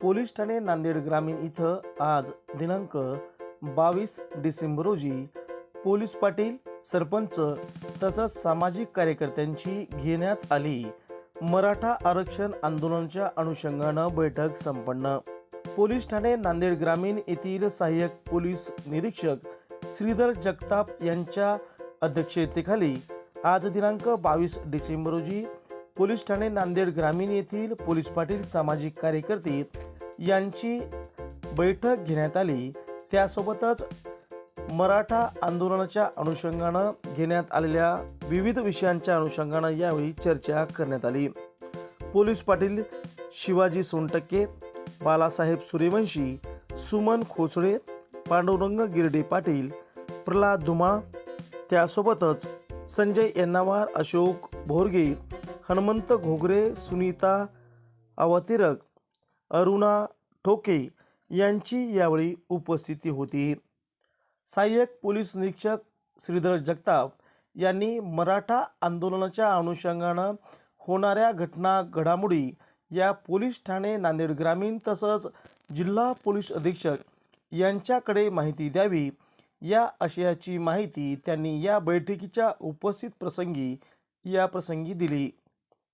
Police Thane Nanded ग्रामीण इथं आज दिनांक बावीस डिसेंबर रोजी पोलीस पाटील सरपंच तसंच सामाजिक कार्यकर्त्यांची घेण्यात आली. मराठा आरक्षण आंदोलनाच्या अनुषंगानं बैठक संपन्न. पोलीस ठाणे नांदेड ग्रामीण येथील सहाय्यक पोलीस निरीक्षक श्रीधर जगताप यांच्या अध्यक्षतेखाली आज दिनांक बावीस डिसेंबर रोजी पोलीस ठाणे नांदेड ग्रामीण येथील पोलीस पाटील सामाजिक कार्यकर्ते यांची बैठक घेण्यात आली. त्यासोबतच मराठा आंदोलनाच्या अनुषंगानं घेण्यात आलेल्या विविध विषयांच्या अनुषंगानं यावेळी चर्चा करण्यात आली. पोलीस पाटील शिवाजी सोनटक्के बालासाहेब सूर्यवंशी सुमन खोचडे पांडुरंग गिरडे पाटील प्रल्हाद धुमाळ त्यासोबतच संजय यन्नावार अशोक भोरगे हनुमंत घोगरे सुनीता अवतिरक अरुणा ठोके यांची यावेळी उपस्थिती होती. सहाय्यक पोलीस निरीक्षक श्रीधर जगताप यांनी मराठा आंदोलनाच्या अनुषंगानं होणाऱ्या घटना घडामोडी या पोलीस ठाणे नांदेड ग्रामीण तसंच जिल्हा पोलीस अधीक्षक यांच्याकडे माहिती द्यावी. या आशयाची माहिती त्यांनी या बैठकीच्या उपस्थित प्रसंगी या प्रसंगी दिली.